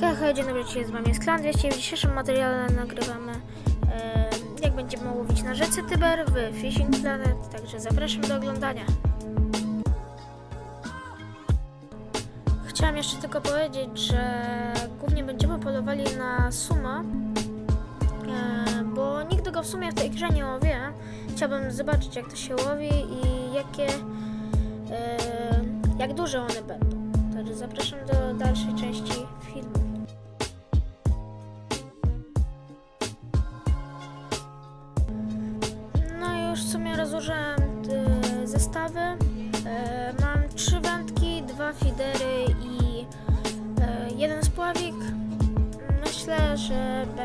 Hej, hej, dzień dobry, dzisiaj z wami jest Klandria. Dzisiaj w dzisiejszym materiale nagrywamy e, jak będziemy łowić na rzece Tyber w Fishing Planet, także zapraszam do oglądania. Chciałam jeszcze tylko powiedzieć, że głównie będziemy polowali na suma, e, bo nigdy go w sumie w tej grze nie łowię. Chciałbym zobaczyć jak to się łowi i jakie, e, jak duże one będą. Także zapraszam do dalszej części filmu.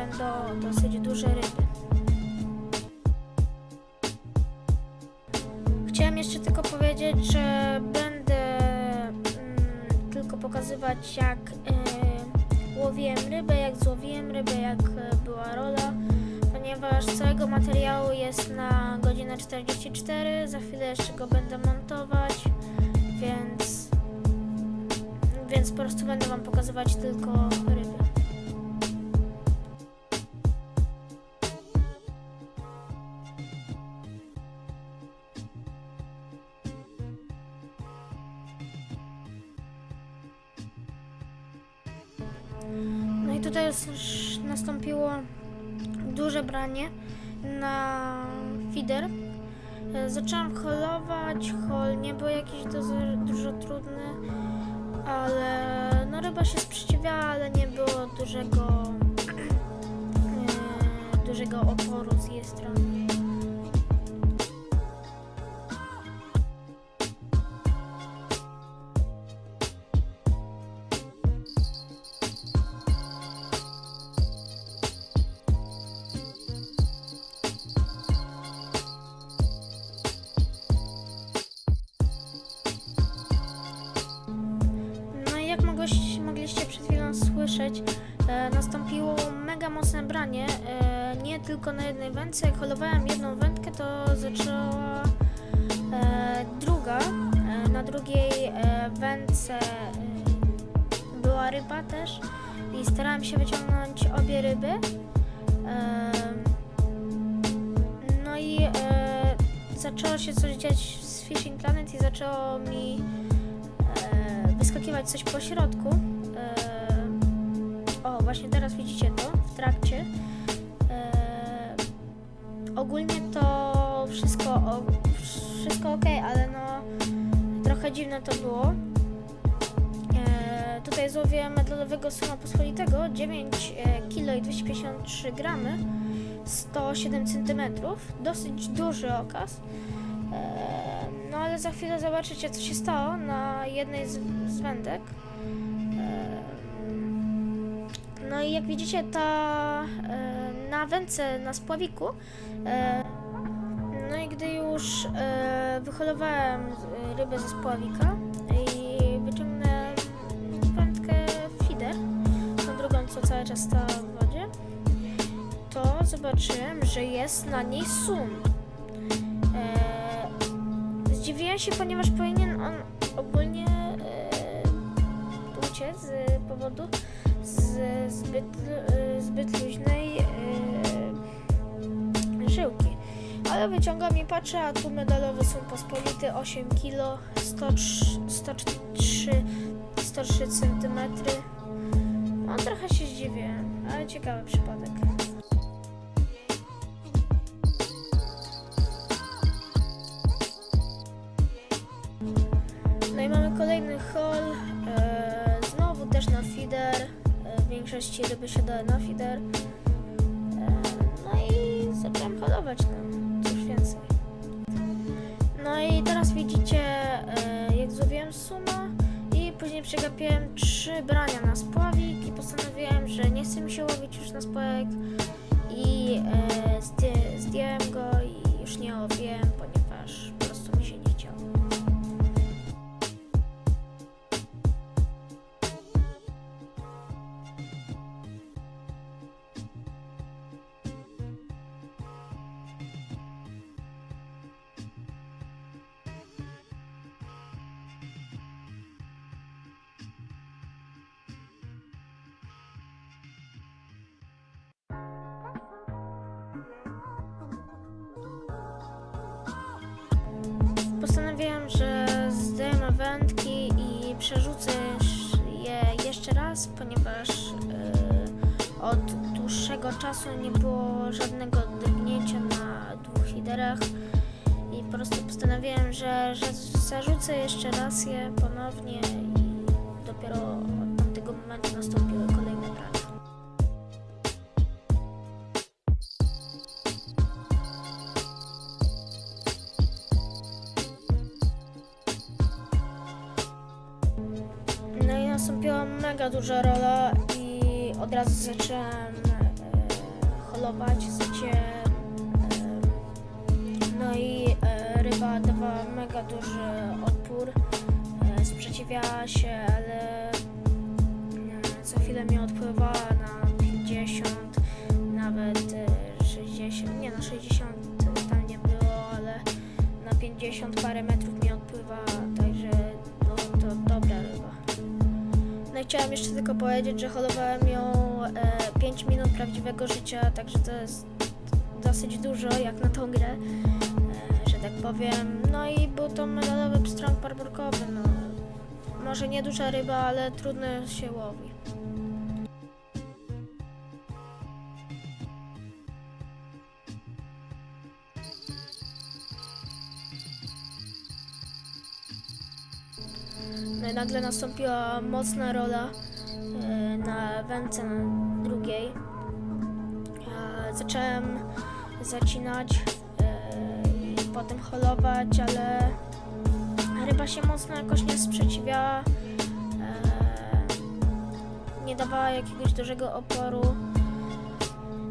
Będą dosyć duże ryby. Chciałem jeszcze tylko powiedzieć, że będę mm, tylko pokazywać jak e, łowiłem rybę, jak złowiłem rybę, jak e, była rola, ponieważ całego materiału jest na godzinę 44, za chwilę jeszcze go będę montować, więc, więc po prostu będę Wam pokazywać tylko ryby. No i tutaj już nastąpiło duże branie na feeder. Zaczęłam holować, hol nie był jakiś dużo trudny, ale no ryba się sprzeciwiała, ale nie było dużego e, dużego oporu z jej strony. Słyszeć, e, nastąpiło mega mocne branie. E, nie tylko na jednej wędce. Jak holowałem jedną wędkę, to zaczęła e, druga. E, na drugiej e, wędce e, była ryba też i starałem się wyciągnąć obie ryby. E, no i e, zaczęło się coś dziać z Fishing Planet i zaczęło mi e, wyskakiwać coś po środku. Właśnie teraz widzicie to w trakcie. E, ogólnie to wszystko, o, wszystko ok, ale no trochę dziwne to było. E, tutaj złowiłem medalowego suma pospolitego 9 e, kg i 253 gramy 107 cm dosyć duży okaz e, no ale za chwilę zobaczycie co się stało na jednej z, z wędek no i jak widzicie ta e, na na spławiku e, no i gdy już e, wyholowałem e, rybę ze spławika i wyciągnąłem wędkę feeder, tą drugą, co cały czas stała w wodzie, to zobaczyłem, że jest na niej sum. E, zdziwiłem się, ponieważ powinien on ogólnie e, uciec z powodu z zbyt, zbyt luźnej e, żyłki. Ale wyciągam i patrzę, a tu medalowy są pospolity 8 kg, 103, 103, 103 cm. No trochę się zdziwiłem, ale ciekawy przypadek. No i mamy kolejny haul, e, znowu też na feeder, większości się dały na feeder. E, no i zacząłem holować, no cóż więcej. No i teraz widzicie, e, jak złowiłem suma i później przegapiłem trzy brania na spławik i postanowiłem, że nie chcę mi się łowić już na spławik i e, zdję, zdjąłem go i już nie łowiłem, ponieważ e, od dłuższego czasu nie było żadnego drgnięcia na dwóch liderach i po prostu postanowiłem, że, że zarzucę jeszcze raz je ponownie i dopiero od tamtego momentu nastąpiły kolejne brania. No i nastąpiła mega duża rola od razu zacząłem e, holować, zacięłem e, no i e, ryba dawała mega duży opór, e, sprzeciwiała się, ale e, co chwilę mi odpływała na 50, nawet e, 60, nie no 60 tam nie było, ale na 50 parę metrów Chciałam jeszcze tylko powiedzieć, że holowałem ją e, 5 minut prawdziwego życia, także to jest dosyć dużo jak na tą grę, e, że tak powiem. No i był to medalowy pstrąg parburkowy, no. Może nie duża ryba, ale trudno się łowi. Nagle nastąpiła mocna rola e, na wędce na drugiej. Zacząłem zacinać e, i potem holować, ale ryba się mocno jakoś nie sprzeciwiała. e, Nie dawała jakiegoś dużego oporu.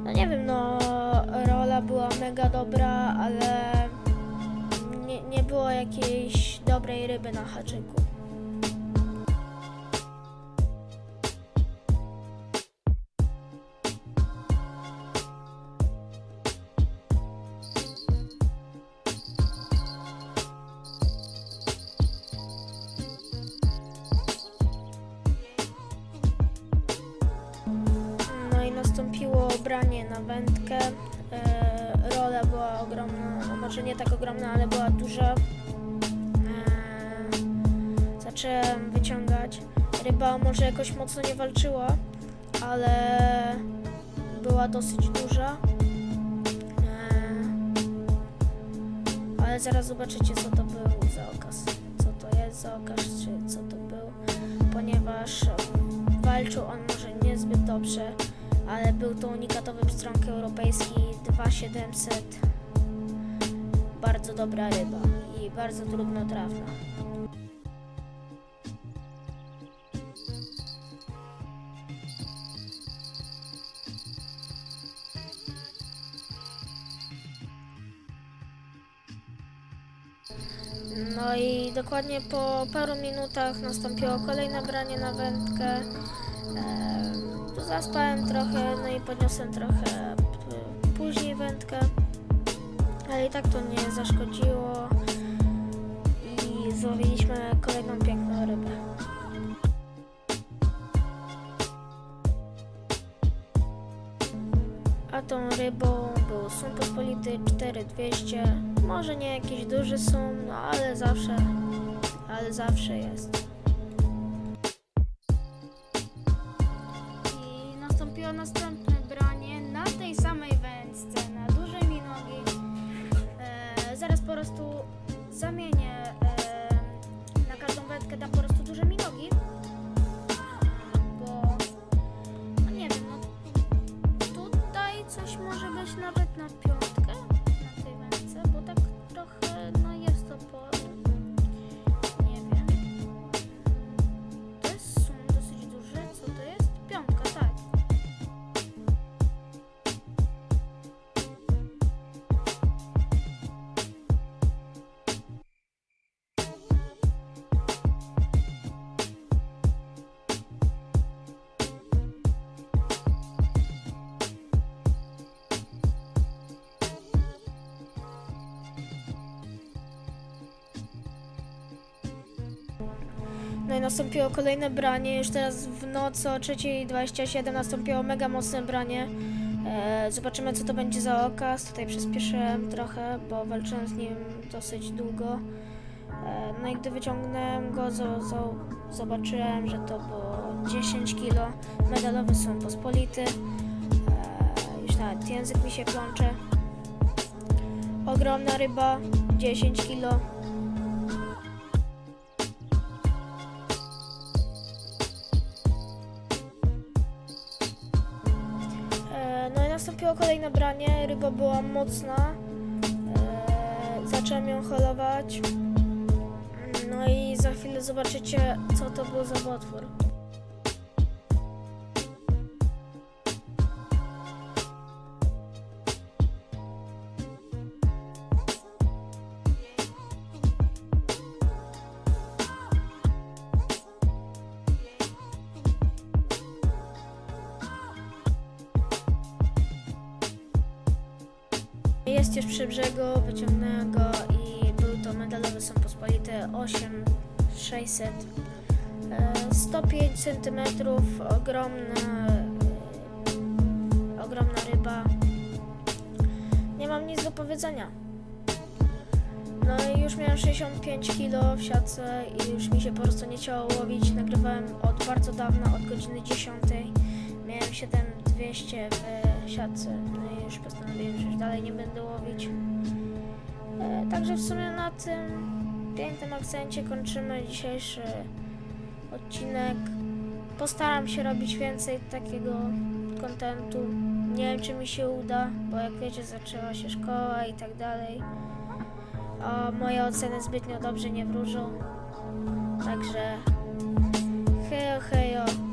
No nie wiem, no rola była mega dobra, ale nie, nie było jakiejś dobrej ryby na haczyku. Nastąpiło branie na wędkę. E, rola była ogromna, może nie tak ogromna, ale była duża. E, zacząłem wyciągać. Ryba może jakoś mocno nie walczyła, ale była dosyć duża. E, ale zaraz zobaczycie, co to był za okaz. Co to jest za okaz, czy co to był, ponieważ walczył on może niezbyt dobrze, ale był to unikatowy pstrąg europejski 2700. Bardzo dobra ryba i bardzo trudno trafna. No i dokładnie po paru minutach nastąpiło kolejne branie na wędkę. Tu zaspałem trochę, no i podniosłem trochę później wędkę, ale i tak to nie zaszkodziło i złowiliśmy kolejną piękną rybę. A tą rybą był sum pospolity 4200. Może nie jakiś duży sum, no ale zawsze, ale zawsze jest. Nastąpiło następne branie na tej samej wędce, na duże minogi. E, zaraz po prostu zamienię e, na każdą wędkę, dam po prostu duże minogi. Bo, no nie wiem, no tutaj coś może być nawet na piątkę nastąpiło kolejne branie, już teraz w nocy o 3.27 nastąpiło mega mocne branie. E, zobaczymy co to będzie za okaz. Tutaj przyspieszyłem trochę, bo walczyłem z nim dosyć długo. E, no i gdy wyciągnąłem go, zo, zo, zobaczyłem, że to było 10 kg. Medalowy są pospolity. E, już nawet język mi się plącze. Ogromna ryba 10 kg. Nastąpiło kolejne branie. Ryba była mocna. E, zacząłem ją holować. No i za chwilę zobaczycie, co to był za potwór. Już przy brzegu, wyciągnąłem go i był to medalowy są pospolity 8600 e, 105 cm ogromna e, ogromna ryba. Nie mam nic do powiedzenia. No i już miałem 65 kg w siatce i już mi się po prostu nie chciało łowić. Nagrywałem od bardzo dawna, od godziny 10 miałem 7200 w siatce już postanowiłem, że już dalej nie będę łowić E, Także w sumie na tym pięknym akcencie kończymy dzisiejszy odcinek. Postaram się robić więcej takiego kontentu. Nie wiem, czy mi się uda, bo jak wiecie, zaczęła się szkoła i tak dalej. A moje oceny zbytnio dobrze nie wróżą. Także hejo, hejo.